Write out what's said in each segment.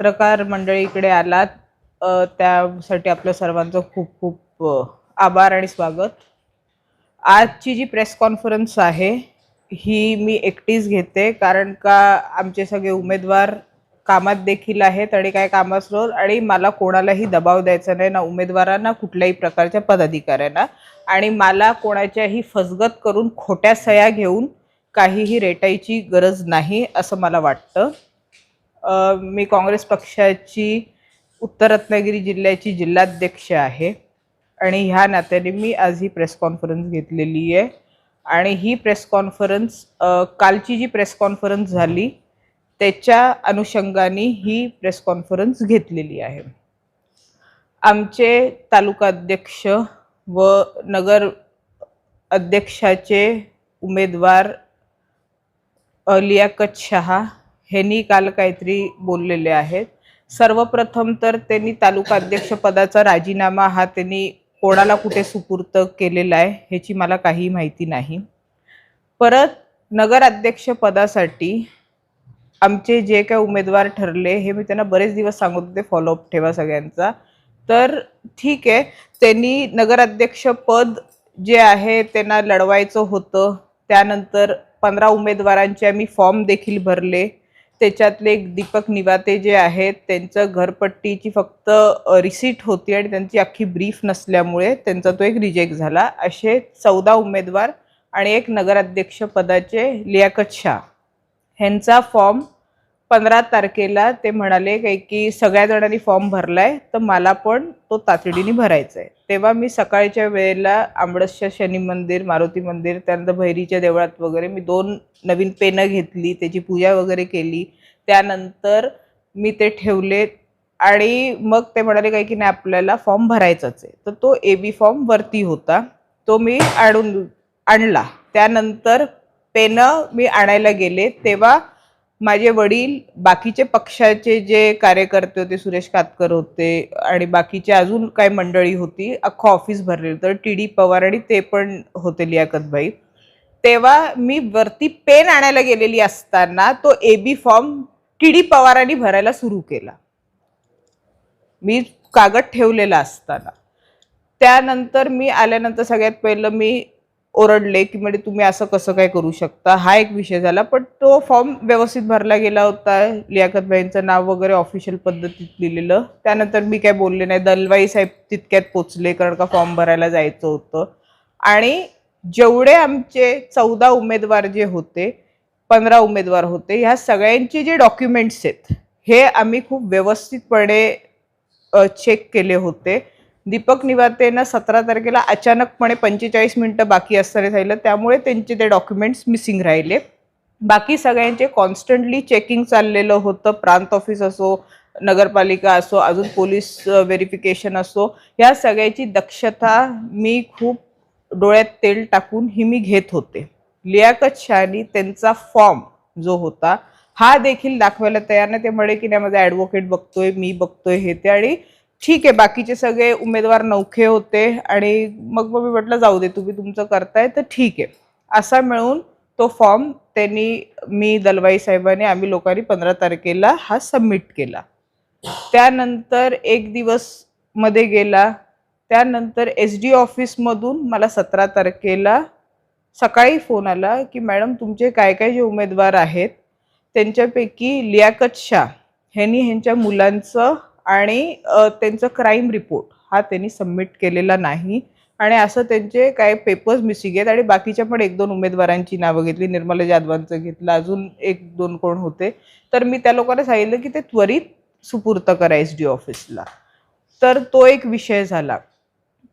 पत्रकार मंडळी इकडे आलात. त्यासाठी आपलं सर्वांचं खूप खूप आभार आणि स्वागत. आजची जी प्रेस कॉन्फरन्स आहे ही मी एकटीच घेते कारण का आमचे सगळे उमेदवार कामात देखील आहेत आणि काय काम आणि मला कोणालाही दबाव द्यायचा नाही ना उमेदवारांना कुठल्याही प्रकारच्या पदाधिकाऱ्यांना. आणि मला कोणाच्याही फसगत करून खोट्या सह्या घेऊन काहीही रेटायची गरज नाही असं मला वाटतं. मी काँग्रेस पक्षाची उत्तर रत्नागिरी जिल्ह्याची जिल्हाध्यक्ष आहे. आणि ह्या नात्याने मी आज ही प्रेस कॉन्फरन्स घेतलेली आहे. आणि ही प्रेस कॉन्फरन्स कालची जी प्रेस कॉन्फरन्स झाली त्याच्या अनुषंगाने ही प्रेस कॉन्फरन्स घेतलेली आहे. आमचे तालुका अध्यक्ष व नगर अध्यक्षाचे उमेदवार लियाकत शहा ह्यांनी काल काहीतरी बोललेले आहेत. सर्वप्रथम तर त्यांनी तालुका अध्यक्षपदाचा राजीनामा हा त्यांनी कोणाला कुठे सुपूर्त केलेला आहे ह्याची मला काही माहिती नाही. परत नगराध्यक्षपदासाठी आमचे जे काय उमेदवार ठरले हे मी त्यांना बरेच दिवस सांगत होते फॉलोअप ठेवा सगळ्यांचा. तर ठीक आहे त्यांनी नगराध्यक्षपद जे आहे त्यांना लढवायचं होतं. त्यानंतर पंधरा उमेदवारांचे आम्ही फॉर्म देखील भरले. त्याच्यातले एक दीपक निवाते जे आहेत त्यांचं घरपट्टीची फक्त रिसीट होती आणि त्यांची अख्खी ब्रीफ नसल्यामुळे त्यांचा तो एक रिजेक्ट झाला. असे चौदा उमेदवार आणि एक नगराध्यक्ष पदाचे लियाकत शाह. ह्यांचा फॉर्म पंधरा तारखेला ते म्हणाले काही की सगळ्या जणांनी फॉर्म भरलाय तर मला पण तो तातडीने भरायचा आहे तेव्हा मी सकाळच्या वेळेला आंबडसच्या शनी मंदिर मारुती मंदिर त्यानंतर भैरीच्या देवळात वगैरे मी दोन नवीन पेनं घेतली त्याची पूजा वगैरे केली. त्यानंतर मी ते ठेवले आणि मग ते म्हणाले काही की नाही आपल्याला फॉर्म भरायचाच आहे तर तो ए बी फॉर्म वरती होता. तो मी आणून आणला. त्यानंतर पेनं मी आणायला गेले. तेव्हा माझे वडील बाकीचे पक्षाचे जे कार्यकर्ते होते सुरेश कातकर होते आणि बाकीचे अजून काय मंडळी होती अख्खं ऑफिस भरलेलं तर टी डी पवार आणि ते पण होते लियाकतभाई तेव्हा मी वरती पेन आणायला गेलेली असताना तो A B form T D पवारांनी भरायला सुरू केला. मी कागद ठेवलेला असताना. त्यानंतर मी आल्यानंतर सगळ्यात पहिलं मी ओरडले की म्हणजे तुम्ही असं कसं काय करू शकता? हा एक विषय झाला पण तो फॉर्म व्यवस्थित भरला गेला होता. लियाकतबाईंचं नाव वगैरे ऑफिशियल पद्धतीत लिहिलेलं. त्यानंतर मी काय बोलले नाही. दलवाई साहेब तितक्यात पोचले कारण का फॉर्म भरायला जायचं होतं. आणि जेवढे आमचे चौदा उमेदवार जे होते पंधरा उमेदवार होते ह्या सगळ्यांचे जे डॉक्युमेंट्स आहेत हे आम्ही खूप व्यवस्थितपणे चेक केले होते. दीपक निवातेनं सतरा तारखेला अचानकपणे पंचेचाळीस मिनटं बाकी असताना राहिलं त्यामुळे त्यांचे ते डॉक्युमेंट्स मिसिंग राहिले. बाकी सगळ्यांचे कॉन्स्टंटली चेकिंग चाललेलं होतं. प्रांत ऑफिस असो नगरपालिका असो अजून पोलीस व्हेरिफिकेशन असो या सगळ्याची दक्षता मी खूप डोळ्यात तेल टाकून ही मी घेत होते. लियाकत शहानी त्यांचा फॉर्म जो होता हा देखील दाखवायला तयार नाही. ते म्हणे की नाही माझा ॲडव्होकेट बघतोय मी बघतोय हे ते. आणि ठीक आहे बाकीचे सगळे उमेदवार नौखे होते आणि मग मग मी म्हटलं जाऊ दे तुम्ही तुमचं करताय तर ठीक आहे. असा मिळून तो फॉर्म त्यांनी मी दलवाई साहेबांनी आम्ही लोकांनी पंधरा तारखेला हा सबमिट केला. त्यानंतर एक दिवसमध्ये गेला. त्यानंतर एस डी ऑफिसमधून मला सतरा तारखेला सकाळी फोन आला की मॅडम तुमचे काय काय जे उमेदवार आहेत त्यांच्यापैकी लियाकत शाह ह्यांनी ह्यांच्या मुलांचं आणि त्यांचं क्राईम रिपोर्ट हा त्यांनी सबमिट केलेला नाही. आणि असं त्यांचे काय पेपर्स मिसिंग आहेत आणि बाकीच्या पण एक दोन उमेदवारांची नावं घेतली. निर्मला जाधवांचं घेतलं. अजून एक दोन कोण होते. तर मी त्या लोकांना सांगितलं की ते त्वरित सुपूर्त करा एस डी ऑफिसला तर तो एक विषय झाला.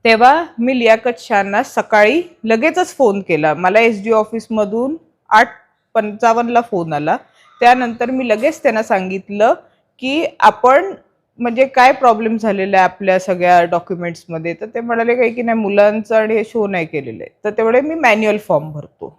तेव्हा मी लियाकत शहांना सकाळी लगेचच फोन केला. मला एस डी ऑफिसमधून आठ पंचावन्नला फोन आला. त्यानंतर मी लगेच त्यांना सांगितलं की आपण म्हणजे काय प्रॉब्लेम झालेला आहे आपल्या सगळ्या डॉक्युमेंट्समध्ये तर ते म्हणाले काही की नाही मुलांचं आणि हे शो नाही केलेलं आहे. तर तेवढे मी मॅन्युअल फॉर्म भरतो.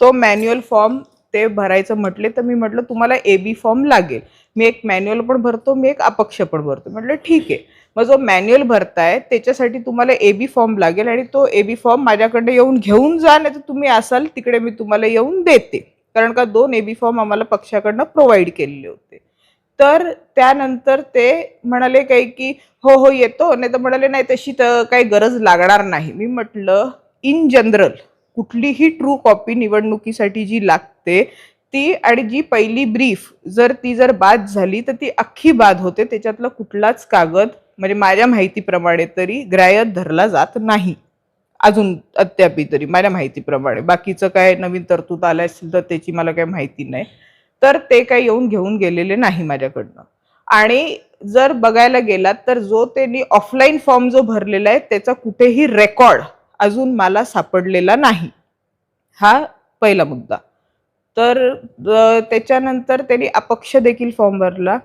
तो मॅन्युअल फॉर्म ते भरायचं म्हटले तर मी म्हटलं तुम्हाला ए बी फॉर्म लागेल. मी एक मॅन्युअल पण भरतो मी एक अपक्ष पण भरतो. म्हटलं ठीक आहे. मग जो मॅन्युअल भरताय त्याच्यासाठी तुम्हाला ए बी फॉर्म लागेल आणि तो ए बी फॉर्म माझ्याकडे येऊन घेऊन जा नाही तर तुम्ही असाल तिकडे मी तुम्हाला येऊन देते. कारण का दोन ए बी फॉर्म आम्हाला पक्षाकडनं प्रोव्हाइड केलेले होते. तर त्यानंतर ते म्हणाले काही की हो हो येतो. नाही तर म्हणाले नाही तशी तर काही गरज लागणार नाही. मी म्हटलं इन जनरल कुठलीही ट्रू कॉपी निवडणुकीसाठी जी लागते ती आणि जी पहिली ब्रीफ जर ती जर बाद झाली तर ती अख्खी बाद होते. त्याच्यातला कुठलाच कागद म्हणजे माझ्या माहितीप्रमाणे तरी ग्राह्य धरला जात नाही. अजून अद्यापी तरी माझ्या माहितीप्रमाणे. बाकीचं काय नवीन तरतूद आलं असेल तर त्याची मला काही माहिती नाही. तर ते काही येऊन घेऊन गेलेले नाही माझ्याकडनं. आणि जर बघायला गेलात तर जो त्यांनी ऑफलाईन फॉर्म जो भरलेला आहे त्याचा कुठेही रेकॉर्ड अजून मला सापडलेला नाही. हा पहिला मुद्दा. तर त्याच्यानंतर त्यांनी अपक्ष देखील फॉर्म भरला.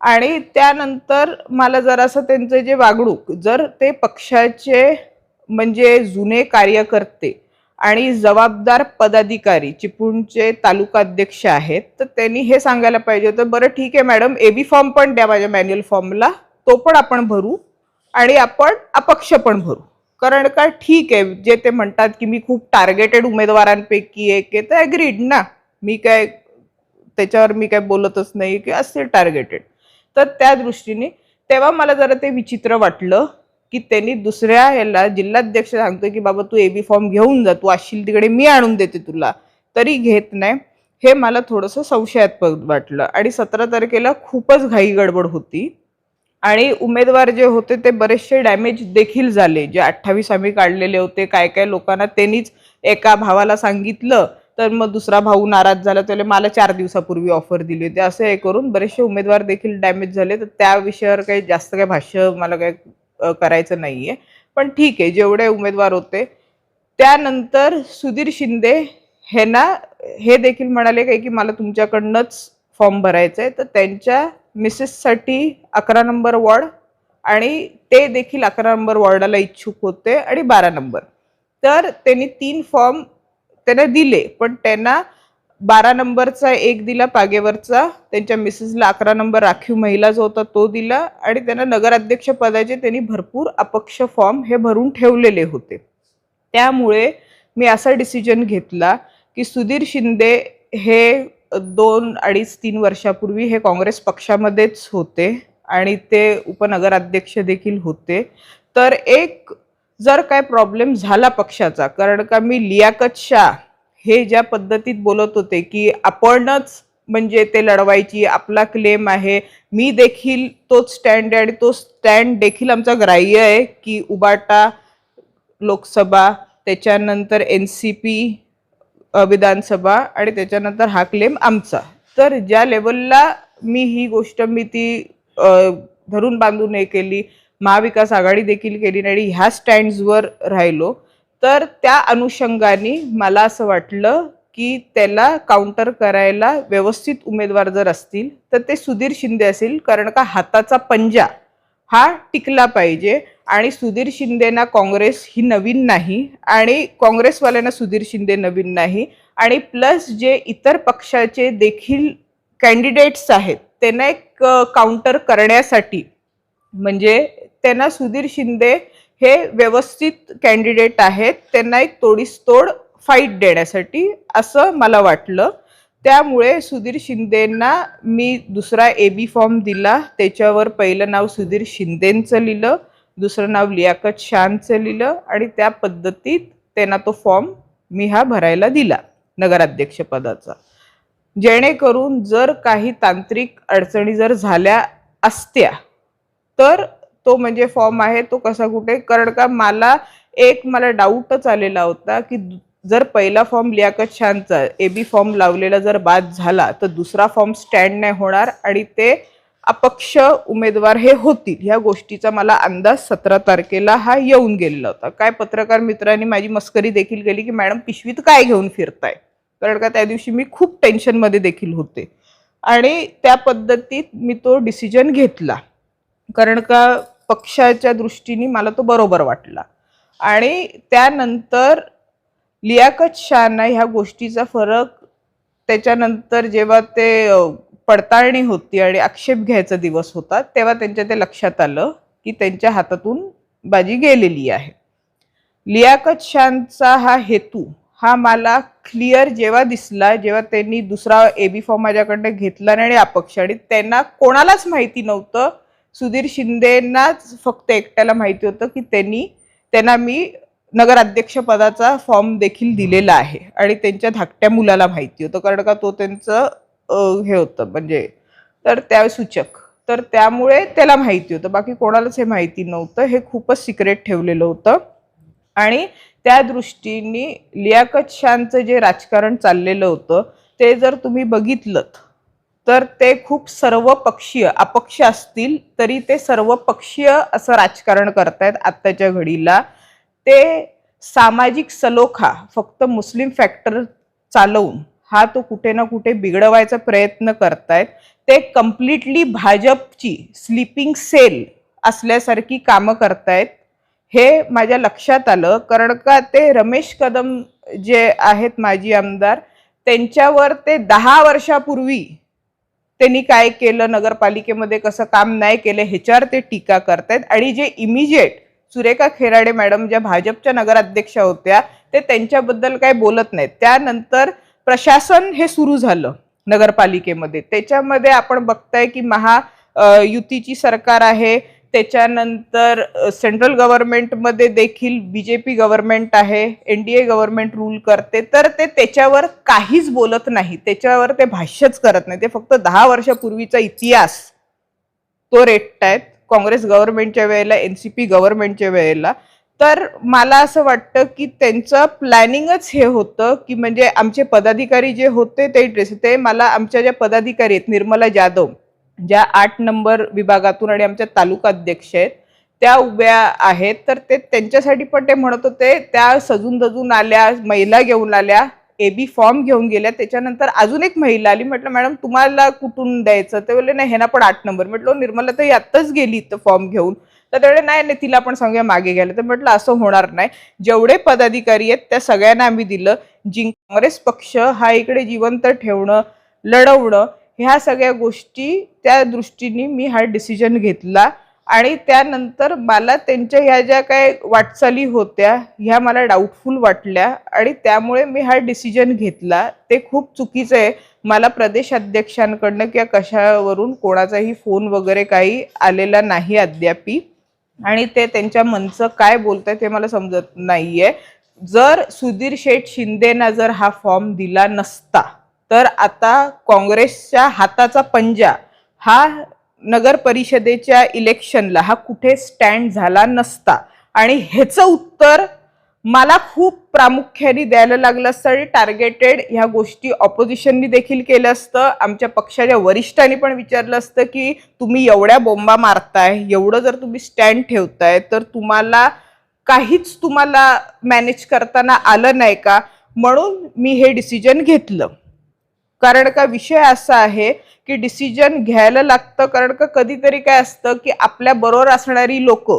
आणि त्यानंतर मला जरासं त्यांचं जे वागणूक जर ते पक्षाचे म्हणजे जुने कार्यकर्ते आणि जबाबदार पदाधिकारी चिपळूणचे तालुका अध्यक्ष आहेत तर त्यांनी हे सांगायला पाहिजे होतं बरं ठीक आहे मॅडम एबी फॉर्म पण द्या माझ्या मॅन्युअल फॉर्मला तो पण आपण भरू आणि आपण अपक्ष पण भरू. कारण का ठीक आहे जे ते म्हणतात की मी खूप टार्गेटेड उमेदवारांपैकी एक आहे तर ॲग्रीड ना. मी काय त्याच्यावर मी काय बोलतच नाही की असतील टार्गेटेड तर त्या दृष्टीने तेव्हा मला जरा ते विचित्र वाटलं. की त्यांनी दुसऱ्या ह्याला जिल्हाध्यक्ष सांगतो की बाबा तू एबी फॉर्म घेऊन जा तू असशील तिकडे मी आणून देते तुला. तरी घेत नाही. हे मला थोडंसं संशयास्पद वाटलं. आणि सतरा तारखेला खूपच घाई गडबड होती. आणि उमेदवार जे होते ते बरेचसे डॅमेज देखील झाले. जे अठ्ठावीस आम्ही काढलेले होते काय काय लोकांना त्यांनीच एका भावाला सांगितलं तर मग दुसरा भाऊ नाराज झाला त्याला मला चार दिवसापूर्वी ऑफर दिली होती. असं हे करून बरेचसे उमेदवार देखील डॅमेज झाले. तर त्या विषयावर काही जास्त काही भाष्य मला काही करायचं नाहीये. पण ठीक आहे जेवढे उमेदवार होते त्यानंतर सुधीर शिंदे हे ना हे देखील म्हणाले काय की मला तुमच्याकडनंच फॉर्म भरायचा आहे तर त्यांच्या मिसेससाठी अकरा नंबर वॉर्ड आणि ते देखील अकरा नंबर वॉर्डाला इच्छुक होते आणि बारा नंबर. तर त्यांनी तीन फॉर्म त्यांना दिले पण त्यांना बारा नंबरचा एक दिला पागेवरचा. त्यांच्या मिसेसला अकरा नंबर राखीव महिला जो होता तो दिला आणि त्यांना नगराध्यक्ष पदाचे त्यांनी भरपूर अपक्ष फॉर्म हे भरून ठेवलेले होते. त्यामुळे मी असा डिसिजन घेतला की सुधीर शिंदे हे दोन अडीच तीन वर्षापूर्वी हे काँग्रेस पक्षामध्येच होते आणि ते उपनगराध्यक्ष देखील होते. तर एक जर काय प्रॉब्लेम झाला पक्षाचा कारण का मी लियाकत शाह हे ज्या पद्धतीत बोलत होते की आपणच म्हणजे ते लढवायची आपला क्लेम आहे. मी देखील तोच स्टँड आहे आणि तो स्टँड देखील आमचा ग्राह्य आहे की उबाटा लोकसभा त्याच्यानंतर एन सी पी विधानसभा आणि त्याच्यानंतर हा क्लेम आमचा. तर ज्या लेवलला मी ही गोष्ट मी ती धरून बांधून हे केली महाविकास आघाडी देखील केली आणि ह्या स्टँड्सवर राहिलो तर त्या अनुषंगाने मला असं वाटलं की त्याला काउंटर करायला व्यवस्थित उमेदवार जर असतील तर ते सुधीर शिंदे असेल कारण का हाताचा पंजा हा टिकला पाहिजे. आणि सुधीर शिंदेना काँग्रेस ही नवीन नाही आणि काँग्रेसवाल्यांना सुधीर शिंदे नवीन नाही. आणि प्लस जे इतर पक्षाचे देखील कॅन्डिडेट्स आहेत त्यांना एक काउंटर करण्यासाठी म्हणजे त्यांना सुधीर शिंदे हे व्यवस्थित कॅन्डिडेट आहेत. त्यांना एक तोडीसतोड फाईट देण्यासाठी असं मला वाटलं. त्यामुळे सुधीर शिंदेंना मी दुसरा ए बी फॉर्म दिला. त्याच्यावर पहिलं नाव सुधीर शिंदेंचं लिहिलं. दुसरं नाव लियाकत शानचं लिहिलं. आणि त्या पद्धतीत त्यांना तो फॉर्म मी हा भरायला दिला नगराध्यक्षपदाचा. जेणेकरून जर काही तांत्रिक अडचणी जर झाल्या असत्या तर तो म्हणजे फॉर्म आहे तो कसा कुठे? कारण का मला एक मला डाऊटच आलेला होता की दु- जर पहिला फॉर्म लियाकत शानचा ए बी फॉर्म लावलेला जर बाद झाला तर दुसरा फॉर्म स्टँड नाही होणार आणि ते अपक्ष उमेदवार हे होतील. ह्या गोष्टीचा मला अंदाज सतरा तारखेला हा येऊन गेलेला होता. काय पत्रकार मित्रांनी माझी मस्करी देखील केली की मॅडम पिशवीत काय घेऊन फिरताय? कारण का त्या दिवशी मी खूप टेन्शनमध्ये देखील होते. आणि त्या पद्धतीत मी तो डिसिजन घेतला. कारण का पक्षाच्या दृष्टीने मला तो बरोबर वाटला. आणि त्यानंतर लियाकत शाहना ह्या गोष्टीचा फरक त्याच्यानंतर जेव्हा ते पडताळणी होती आणि आक्षेप घ्यायचा दिवस होता तेव्हा त्यांच्या ते लक्षात आलं की त्यांच्या हातातून बाजी गेलेली आहे. लियाकत शानचा हा हेतू हा मला क्लिअर जेव्हा दिसला जेव्हा त्यांनी दुसरा एबी फॉर्म माझ्याकडनं घेतला नाही आणि अपक्ष आणि त्यांना कोणालाच माहिती नव्हतं सुधीर शिंदेनाच फक्त एकट्याला माहिती होतं की त्यांनी त्यांना मी नगराध्यक्षपदाचा फॉर्म देखील दिलेला आहे आणि त्यांच्या धाकट्या मुलाला माहिती होतं कारण का तो त्यांचं हे होतं म्हणजे तर त्या सूचक. तर त्यामुळे त्याला माहिती होतं. बाकी कोणालाच हे माहिती नव्हतं. हे खूपच सिक्रेट ठेवलेलं होतं. आणि त्या दृष्टीने लियाकत शानचं जे राजकारण चाललेलं होतं ते जर तुम्ही बघितलं तर ते खूप सर्वपक्षीय अपक्ष असतील तरी ते सर्वपक्षीय असं राजकारण करतायत आत्ताच्या घडीला. ते सामाजिक सलोखा फक्त मुस्लिम फॅक्टर चालवून हा तो कुठे ना कुठे बिघडवायचा प्रयत्न करतायत. ते कम्प्लिटली भाजपची स्लीपिंग सेल असल्यासारखी कामं करतायत. हे माझ्या लक्षात आलं कारण का ते रमेश कदम जे आहेत माजी आमदार त्यांच्यावर ते दहा वर्षापूर्वी त्यांनी काय केलं नगरपालिकेमध्ये कसं काम नाही केलं ह्याच्यावर ते टीका करतायत. आणि जे इमिजिएट सुरेखा खेराडे मॅडम ज्या भाजपच्या नगराध्यक्षा होत्या ते त्यांच्याबद्दल काय बोलत नाहीत. त्यानंतर प्रशासन हे सुरू झालं नगरपालिकेमध्ये. त्याच्यामध्ये आपण बघताय की महा युतीची सरकार आहे त्याच्यानंतर सेंट्रल गव्हर्नमेंटमध्ये देखील बी जे पी गव्हर्नमेंट आहे N D A government rule करते तर ते त्याच्यावर काहीच बोलत नाही. त्याच्यावर ते भाष्यच करत नाही. ते फक्त दहा वर्षापूर्वीचा इतिहास तो रेटतायत काँग्रेस गव्हर्नमेंटच्या वेळेला एन सी पी गव्हर्नमेंटच्या वेळेला. तर मला असं वाटतं की त्यांचं प्लॅनिंगच हे होतं की म्हणजे आमचे पदाधिकारी जे होते ते ड्रेस ते मला आमच्या ज्या पदाधिकारी आहेत निर्मला जाधव ज्या आठ नंबर विभागातून आणि आमच्या तालुका अध्यक्ष आहेत त्या उभ्या आहेत. तर ते त्यांच्यासाठी पण ते म्हणत होते त्या सजून दजून आल्या महिला घेऊन आल्या ए बी फॉर्म घेऊन गेल्या. त्याच्यानंतर अजून एक महिला आली. म्हटलं मॅडम तुम्हाला कुठून द्यायचं? ते बोलले नाही ह्यांना पण आठ नंबर. म्हटलं हो, निर्मला तर आत्ताच गेली तर फॉर्म घेऊन. तर तेवढे नाही नाही तिला पण सांगूया मागे गेलं तर म्हटलं असं होणार नाही. जेवढे पदाधिकारी आहेत त्या सगळ्यांना आम्ही दिलं. जिंक काँग्रेस पक्ष हा इकडे जिवंत ठेवणं लढवणं ह्या सगळ्या गोष्टी त्या दृष्टीने मी हा डिसिजन घेतला. आणि त्यानंतर मला त्यांच्या ह्या ज्या काय वाटचाली होत्या ह्या मला डाऊटफुल वाटल्या आणि त्यामुळे मी हा डिसिजन घेतला. ते खूप चुकीचं आहे. मला प्रदेश अध्यक्षांकडनं किंवा कशावरून कोणाचाही फोन वगैरे काही आलेला नाही अद्यापी. आणि ते त्यांच्या मनचं काय बोलतंय ते मला समजत नाहीये. जर सुधीर शेठ शिंदेना जर हा फॉर्म दिला नसता तर आता काँग्रेसच्या हाताचा पंजा हा नगर परिषदेच्या इलेक्शनला हा कुठे स्टँड झाला नसता. आणि ह्याचं उत्तर मला खूप प्रामुख्याने द्यायला लागलं असतं आणि टार्गेटेड ह्या गोष्टी ऑपोजिशननी देखील केलं असतं. आमच्या पक्षाच्या वरिष्ठांनी पण विचारलं असतं की तुम्ही एवढ्या बोंबा मारताय एवढं जर तुम्ही स्टँड ठेवताय तर तुम्हाला काहीच तुम्हाला मॅनेज करताना आलं नाही का? म्हणून मी हे डिसिजन घेतलं. कारण का विषय असा आहे की डिसिजन घ्यायला लागतं. कारण का कधीतरी काय असतं की आपल्या बरोबर असणारी लोक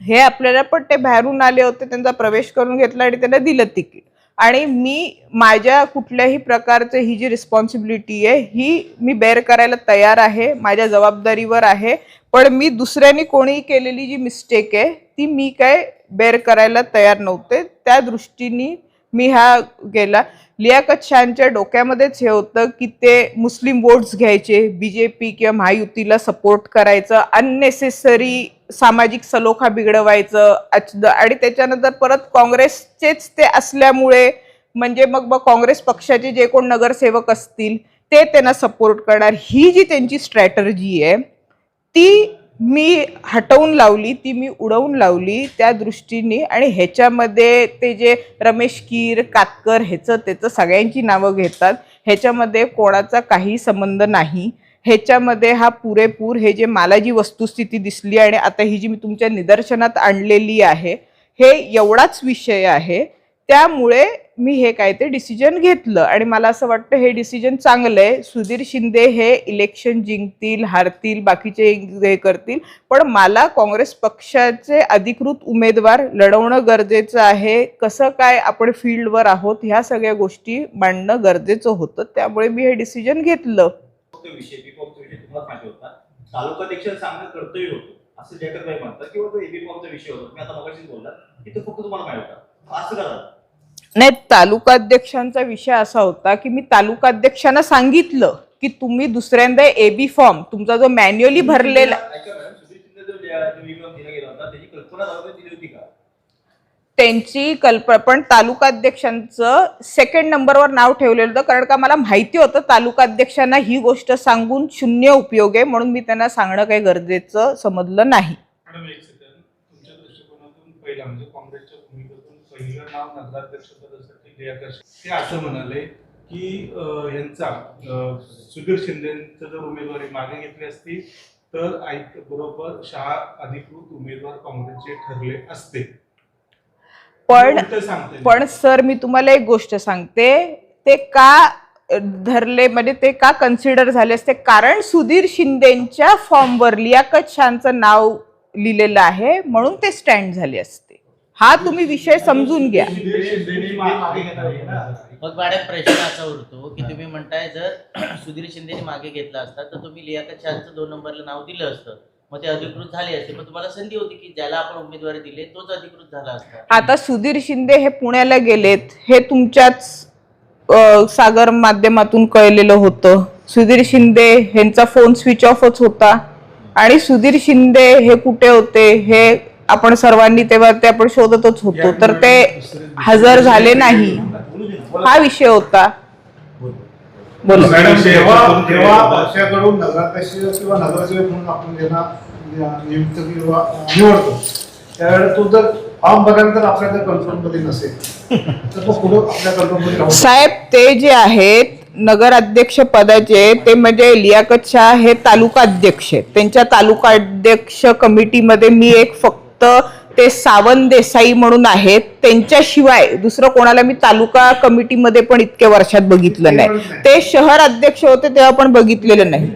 हे आपल्याला पण ते बाहेरून आले होते त्यांचा प्रवेश करून घेतला आणि त्यांना दिलं तिकीट. आणि मी माझ्या कुठल्याही प्रकारचं ही जी रिस्पॉन्सिबिलिटी आहे ही मी बेअर करायला तयार आहे माझ्या जबाबदारीवर आहे. पण मी दुसऱ्यांनी कोणीही केलेली जी मिस्टेक आहे ती मी काय बेअर करायला तयार नव्हते. त्या दृष्टीने मी हा गेला. लियाकत शहांच्या डोक्यामध्येच हे होतं की ते मुस्लिम वोट्स घ्यायचे बी जे पी किंवा महायुतीला सपोर्ट करायचं अननेसेसरी सामाजिक सलोखा बिघडवायचं आणि त्याच्यानंतर परत काँग्रेसचेच ते असल्यामुळे म्हणजे मग मग काँग्रेस पक्षाचे जे कोण नगरसेवक असतील ते त्यांना सपोर्ट करणार. ही जी त्यांची स्ट्रॅटर्जी आहे ती मी हटवून लावली ती मी उडवून लावली त्या दृष्टीने आणि ह्याच्यामध्ये ते जे रमेश कीर कातकर ह्याचं त्याचं सगळ्यांची नावं घेतात. ह्याच्यामध्ये कोणाचा काही संबंध नाही. ह्याच्यामध्ये हा पुरेपूर हे जे मला जी वस्तुस्थिती दिसली आणि आता ही जी मी तुमच्या निदर्शनात आणलेली आहे हे एवढाच विषय आहे त्यामुळे मी हे काय ते डिसिजन घेतलं. आणि मला असं वाटतं हे डिसिजन चांगलं आहे सुधीर शिंदे हे इलेक्शन जिंकतील हारतील बाकीचे हे करतील. पण मला काँग्रेस पक्षाचे अधिकृत उमेदवार लढवणं गरजेचं आहे. कसं काय आपण फील्डवर आहोत ह्या सगळ्या गोष्टी मांडणं गरजेचं होतं. त्यामुळे मी हे डिसिजन घेतलं. तालुकाध्यक्ष बी नाही? तालुका अध्यक्षांचा विषय असा होता की मी तालुका अध्यक्षांना सांगितलं की तुम्ही दुसऱ्यांदा एबी फॉर्म तुमचा जो मॅन्युअली भरलेला कल्पना त्यांची कल्पना पण तालुका अध्यक्षांचं सेकंड नंबरवर नाव ठेवलेलं होतं कारण का मला माहिती होतं तालुका अध्यक्षांना ही गोष्ट सांगून शून्य उपयोग आहे म्हणून मी त्यांना सांगणं काही गरजेचं समजलं नाही. पहिला नाव नगराध्यक्ष पदासाठी लियाकर्ष ते असं म्हणाले की यांचा सुधीर शिंदेचा जर उमेदवारी मागे घेतली असती तर ऐक बरोबर शहा अधिकृत उमेदवार काँग्रेसचे ठरले असते. पण पण सर मी तुम्हाला एक गोष्ट सांगते. ते का धरले म्हणजे ते का कन्सिडर झाले असते? कारण सुधीर शिंदेच्या फॉर्मवर लियाकत शाहचं नाव लिहिलेलं आहे म्हणून ते स्टँड झाले असते. हा तुम्ही विषय समजून घ्या. सुधीर शिंदेनी मा- मागे मॅडम प्रश्न असा उरतो की तुम्ही म्हणताय जर सुधीर शिंदेने मागे घेतला असता तर तुम्ही लियाकत शहाचं दोन नंबरला नाव दिलं असतं. मग ते अधिकृत झाले असते. मग तुम्हाला संधी होती की ज्याला आपण उमेदवारी दिली तोच अधिकृत झाला असता. आता सुधीर शिंदे हे पुण्याला गेलेत. हे तुमच्याच अ, सागर माध्यमातून कळलेलं होतं. सुधीर शिंदे ह्यांचा फोन स्विच ऑफच होता. आणि सुधीर शिंदे हे कुठे होते हे आपण सर्वांनी तेव्हा ते आपण शोधतच होतो. तर ते हजर झाले नाही. हा विषय होता. बोला. मॅडम जेव्हा पक्षाकडून नगराध्यक्ष किंवा नगरसेवक म्हणून आपण ज्यांना नियुक्त किंवा निवडतो त्यावेळेला तो जर फॉर्म भरल्यानंतर आपल्याकडे कन्फर्ममध्ये नसेल. तर तो पुढे आपल्या कन्फर्ममध्ये राहू. साहेब ते जे आहेत नगराध्यक्ष पदाचे ते म्हणजे लियाकत शाह हे तालुका अध्यक्ष आहेत. त्यांच्या तालुका अध्यक्ष कमिटीमध्ये मी एक फक्त ते सावंत देसाई म्हणून आहेत. त्यांच्याशिवाय दुसरं कोणाला मी तालुका कमिटीमध्ये पण इतक्या वर्षात बघितलं नाही. ते शहर अध्यक्ष होते तेव्हा पण बघितलेलं नाही.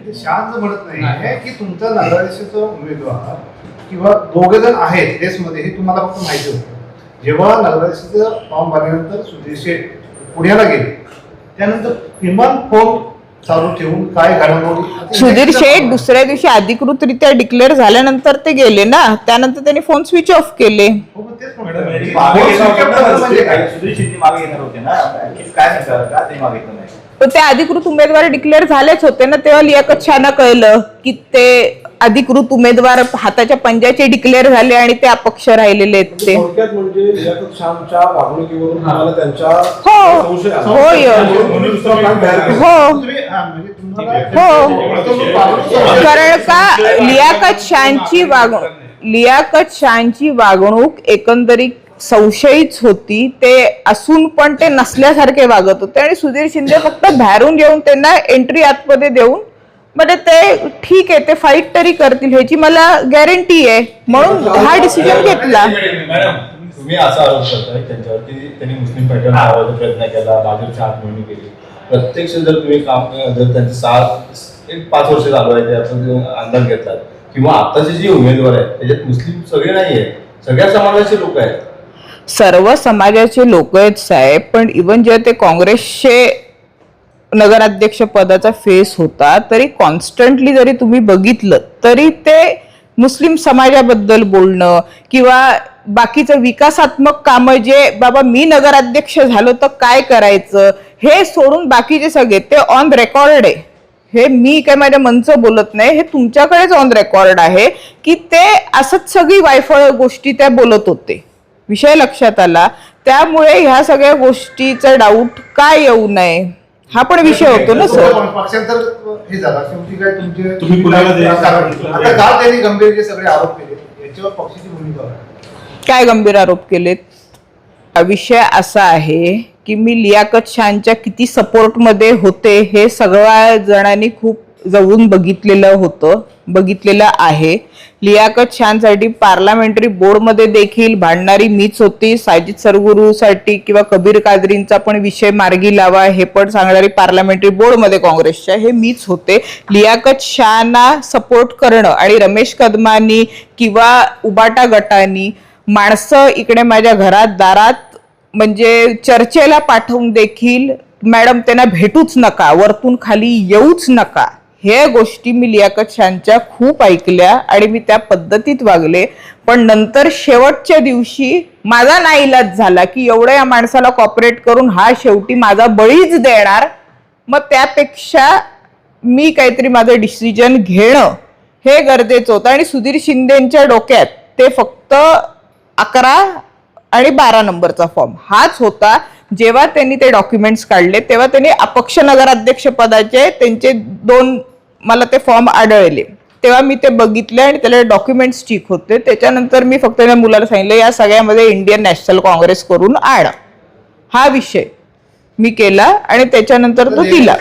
किंवा दोघे जण आहेत रेसमध्ये हे तुम्हाला फक्त माहिती होतं. जेव्हा फॉर्म भरल्यानंतर सुधीर शेठ पुण्याला गेले त्यानंतर किमान फोन चालू ठेवून काय घडामोडी? सुधीर शेठ दुसऱ्या दिवशी अधिकृतरित्या डिक्लेअर झाल्यानंतर ते गेले ना? त्यानंतर त्यांनी फोन स्विच ऑफ केले. हो, मग तेच म्हणतोय. मागे होते म्हणजे काय? सुधीर शिंदे मागे घेणार होते ना? काय सांगता का? ते मागे घेतलं नाही. तर ते अधिकृत उमेदवार डिक्लेअर झालेच होते ना तेव्हा लियाकत शाहना कळलं की ते अधिकृत उमेदवार हाताच्या पंजाचे डिक्लेअर झाले आणि ते अपक्ष राहिलेले आहेत ते थोडक्यात म्हणजे लियाकत शामच्या वागणुकीवरून तुम्हाला त्यांच्या हो. संशय आला. होय. म्हणून दुसरा plan तयार केला. हो हा, म्हणजे हो. वर्तवणूक वागणूक कारण का लियाकत शाहची वागणूक लियाकत शाहची वागणूक एकंदरीत संशयीच होती ते असून पण ते नसल्यासारखे वागत होते आणि सुधीर शिंदे फक्त बाहेरून येऊन त्यांना एंट्री आतमध्ये देऊन म्हणजे ते ठीक आहे ते फाईट तरी करतील. ह्याची मला गॅरंटी आहे. म्हणून हा डिसिजन घेतला. मॅडम तुम्ही असा आरोप करताय त्यांच्यावरती त्यांनी मुस्लिम पॅटर्न लावायचा प्रयत्न केला भाजपच्या केली. प्रत्यक्ष जर तुम्ही काम जर त्यांचे सात एक पाच वर्ष चालू आहे ते आपण जो अंदाज घेतलात किंवा आताचे जे उमेदवार आहेत त्याच्यात मुस्लिम सगळे नाही आहेत सगळ्या समाजाचे लोक आहेत. सर्व समाजाचे लोक आहेत साहेब. पण इवन जेव्हा ते काँग्रेसचे नगराध्यक्ष पदाचा फेस होता तरी कॉन्स्टंटली जरी तुम्ही बघितलं तरी ते मुस्लिम समाजाबद्दल बोलणं किंवा बाकीचं विकासात्मक कामं जे बाबा मी नगराध्यक्ष झालो तर काय करायचं? हे सोडून बाकीचे सगळे ते ऑन रेकॉर्ड आहे. हे मी काय माझ्या मनचं बोलत नाही हे तुमच्याकडेच ऑन रेकॉर्ड आहे की ते असंच सगळी वायफळ गोष्टी त्या बोलत होते. विषय लक्षात आला. त्यामुळे ह्या सगळ्या गोष्टीचा डाऊट काय येऊ नये? हा पण विषय होतो ना सर पक्षांतर हे झाला शेवटी काय तुमचे तुम्ही कुणाला? आता काल त्यांनी गंभीर जे सगळे आरोप केले याच्यावर पक्षाची भूमिका. काय गंभीर आरोप केलेत हा विषय असा आहे की मी लियाकत शाहच्या किती सपोर्टमध्ये होते हे सगळ्या जणांनी खूप जवळून बघितलेलं होतं बघितलेलं आहे. लियाकत शानसाठी पार्लमेंटरी बोर्डमध्ये देखील भांडणारी मीच होती. साजिद सरगुरूसाठी किंवा कबीर कादरींचा पण विषय मार्गी लावा हे पण सांगणारी पार्लमेंटरी बोर्डमध्ये काँग्रेसच्या हे मीच होते. लियाकत शहाना सपोर्ट करणं आणि रमेश कदमानी किंवा उबाटा गटानी माणसं इकडे माझ्या घरात दारात म्हणजे चर्चेला पाठवून देखील मॅडम त्यांना भेटूच नका वरतून खाली येऊच नका. हे गोष्टी मी लियाकत शानच्या खूप ऐकल्या आणि मी त्या पद्धतीत वागले. पण नंतर शेवटच्या दिवशी माझा नाईलाज झाला की एवढं या माणसाला कॉपरेट करून हा शेवटी माझा बळीच देणार. मग त्यापेक्षा मी काहीतरी माझं डिसिजन घेणं हे गरजेचं होतं. आणि सुधीर शिंदेच्या डोक्यात ते फक्त अकरा आणि बारा नंबरचा फॉर्म हाच होता. जेव्हा त्यांनी ते डॉक्युमेंट्स काढले तेव्हा त्यांनी अपक्ष नगराध्यक्ष पदाचे त्यांचे दोन मला ते फॉर्म आढळले. तेव्हा मी ते बघितले आणि त्याला डॉक्युमेंट्स ठीक होते. त्याच्यानंतर मी फक्त त्या मुलाला सांगितलं या सगळ्यामध्ये इंडियन नॅशनल काँग्रेस करून आण. हा विषय मी केला आणि त्याच्यानंतर तो दिला.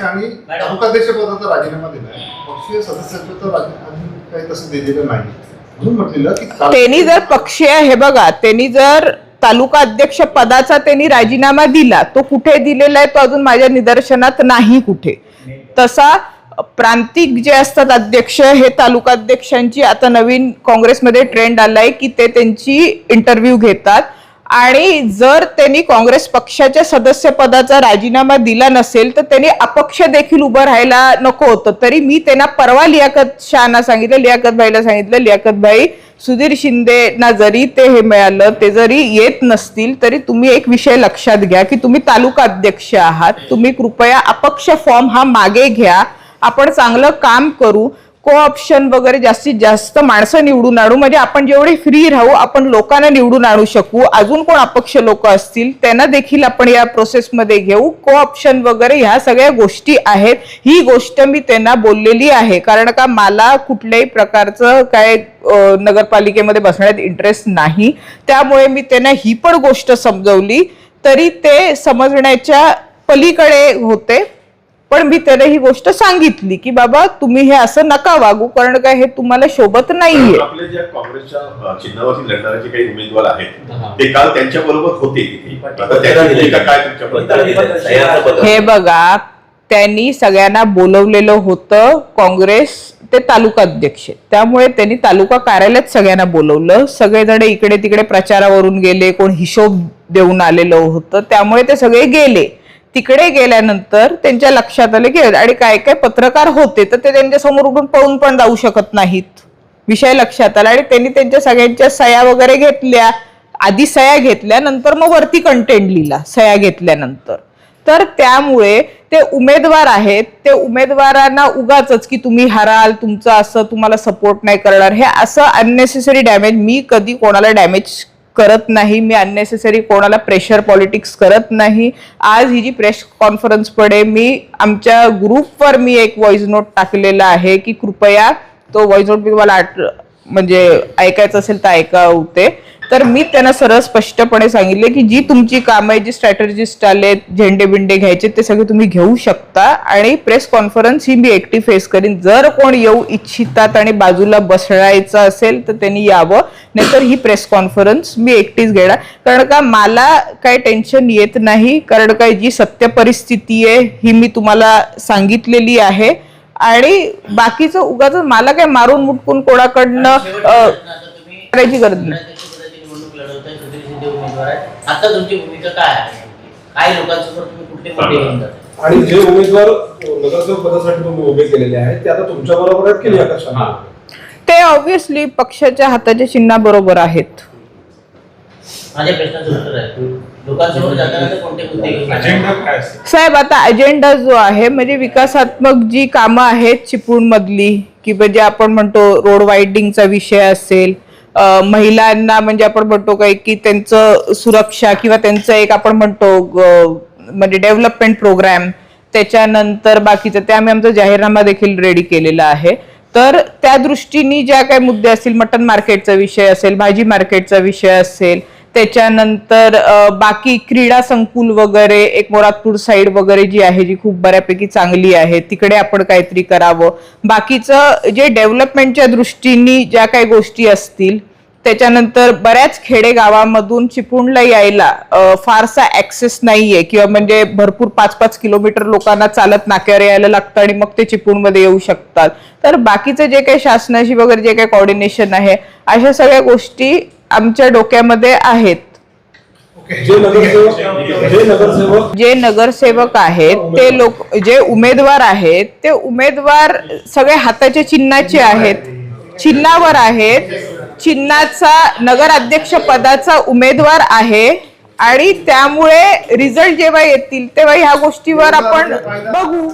त्यांनी जर पक्षीय हे बघा त्यांनी जर तालुका अध्यक्ष पदाचा त्यांनी राजीनामा दिला. तो कुठे दिलेला आहे तो अजून माझ्या निदर्शनात नाही कुठे. तसा प्रांतिक जे असतात अध्यक्ष हे तालुका अध्यक्षांची आता नवीन काँग्रेसमध्ये ट्रेंड आलाय की ते त्यांची इंटरव्ह्यू घेतात. आणि जर त्यांनी काँग्रेस पक्षाच्या सदस्यपदाचा राजीनामा दिला नसेल तर त्यांनी अपक्ष देखील उभं राहायला नको होतं. तरी मी त्यांना परवा लियाकत शहाना सांगितलं लियाकत भाईला सांगितलं लियाकत भाई सुधीर शिंदेना जरी ते हे मिळालं ते जरी येत नसतील तरी तुम्ही एक विषय लक्षात घ्या की तुम्ही तालुका अध्यक्ष आहात तुम्ही कृपया अपक्ष फॉर्म हा मागे घ्या. आपण चांगलं काम करू. को ऑप्शन वगैरे जास्तीत जास्त माणसं निवडून आणू. म्हणजे आपण जेवढे फ्री राहू आपण लोकांना निवडून आणू शकू. अजून कोण अपक्ष लोक असतील त्यांना देखील आपण या प्रोसेसमध्ये घेऊ. को ऑप्शन वगैरे ह्या सगळ्या गोष्टी आहेत. ही गोष्ट मी त्यांना बोललेली आहे. कारण का मला कुठल्याही प्रकारचं काय नगरपालिकेमध्ये बसण्यात इंटरेस्ट नाही. त्यामुळे मी त्यांना ही पण गोष्ट समजवली. तरी ते समजण्याच्या पलीकडे होते. पण मी त्याला ही गोष्ट सांगितली की बाबा तुम्ही हे असं नका वागू कारण काय हे तुम्हाला शोभत नाहीये. आपल्या ज्या काँग्रेसच्या चिन्हावरती लढणारे जे काही उमेदवार आहेत ते काल त्यांच्या बरोबर होते काय तुमच्या हे बघा त्यांनी सगळ्यांना बोलवलेलं होतं काँग्रेस ते तालुका अध्यक्ष त्यामुळे त्यांनी तालुका कार्यालयात सगळ्यांना बोलवलं. सगळेजण इकडे तिकडे प्रचारावरून गेले कोण हिशोब देऊन आलेलं होतं. त्यामुळे ते सगळे गेले. तिकडे गेल्यानंतर त्यांच्या लक्षात आले की आणि काय काय पत्रकार होते तर ते त्यांच्यासमोर उठून पळून पण जाऊ शकत नाहीत. विषय लक्षात आला आणि त्यांनी त्यांच्या सगळ्यांच्या सह्या वगैरे घेतल्या. आधी सह्या घेतल्या नंतर मग वरती कंटेंट लिहिला सह्या घेतल्यानंतर. तर त्यामुळे ते उमेदवार आहेत ते उमेदवारांना उगाच की तुम्ही हराल तुमचं असं तुम्हाला सपोर्ट नाही करणार. हे असं अननेसेसरी डॅमेज मी कधी कोणाला डॅमेज करत नाही मी अननेसेसरी कोणाला प्रेशर पॉलिटिक्स करत नाही. आज ही जी प्रेस कॉन्फरन्स पडे मी आमच्या ग्रुपवर मी एक व्हॉइस नोट टाकलेला आहे की कृपया तो व्हॉइस नोट मी तुम्हाला म्हणजे ऐकायचं असेल तर ऐकावते. तर मी त्यांना सरळ स्पष्टपणे सांगितले की जी तुमची कामं आहे जी स्ट्रॅटेजिस्ट आलेत झेंडे बिंडे घ्यायचे ते सगळे तुम्ही घेऊ शकता आणि प्रेस कॉन्फरन्स ही मी एकटी फेस करीन. जर कोण येऊ इच्छितात आणि बाजूला बसवायचं असेल तर त्यांनी यावं. नाहीतर ही प्रेस कॉन्फरन्स मी एकटीच घेणार. कारण का मला काय टेन्शन येत नाही. कारण काय जी सत्य परिस्थिती आहे ही मी तुम्हाला सांगितलेली आहे. आणि बाकीचं उगाच मला काय मारून मुटकून कोणाकडनं करायची गरज नाही. नगराध्यक्षपदाची निवडणूक लढवताय सुधीर शिंदे उमेदवार आहेत. आता तुमची भूमिका काय आहे? काय लोकांसमोर तुम्ही कुठले मुद्दे घेऊन जाता? आणि जे उमेदवार नगरसेवक पदासाठी तुम्ही उभे केलेले आहेत ते आता तुमच्या बरोबर आहेत की नाही आकर्षण ते ऑब्विसली पक्षाच्या हाताच्या चिन्हाबरोबर आहेत. माझ्या प्रश्नाचं उत्तर आहे. लोकांसमोर जाताना ते कोणते मुद्दे घेऊन जाता? अजेंडा काय असेल साहेब आता अजेंडा जो आहे म्हणजे विकासात्मक जी कामं आहेत चिपळूण मधली की म्हणजे आपण म्हणतो रोड वायडिंगचा विषय असेल महिलांना म्हणजे आपण म्हणतो काय की त्यांचं सुरक्षा किंवा त्यांचं एक आपण म्हणतो म्हणजे डेव्हलपमेंट प्रोग्राम त्याच्यानंतर बाकीचं ते आम्ही आमचा जाहीरनामा देखील रेडी केलेला आहे. तर त्या दृष्टीने ज्या काही मुद्दे असतील मटन मार्केटचा विषय असेल भाजी मार्केटचा विषय असेल त्याच्यानंतर बाकी क्रीडा संकुल वगैरे एक मोरातपूर साईड वगैरे जी आहे जी खूप बऱ्यापैकी चांगली आहे तिकडे आपण काहीतरी करावं. बाकीचं जे डेव्हलपमेंटच्या दृष्टीने ज्या काही गोष्टी असतील त्याच्यानंतर बऱ्याच खेडेगावामधून चिपळूणला यायला फारसा फारसा ऍक्सेस नाहीये. किंवा म्हणजे भरपूर पाच पाच किलोमीटर लोकांना चालत नाक्यावर यायला लागतं आणि मग ते चिपळूणमध्ये येऊ शकतात. तर बाकीचं जे काही शासनाशी वगैरे जे काही कॉर्डिनेशन आहे अशा सगळ्या गोष्टी आमच्या डोक्यामध्ये आहेत. जे नगरसेवक जे नगरसेवक जे नगरसेवक आहेत ते लोक जे उमेदवार आहेत ते उमेदवार सगळे हाताच्या चिन्हाचे आहेत. चिन्हावर आहेत. चिन्हाचा नगराध्यक्ष पदाचा उमेदवार आहे आणि त्यामुळे रिझल्ट जेव्हा येतील तेव्हा ह्या गोष्टीवर आपण बघू.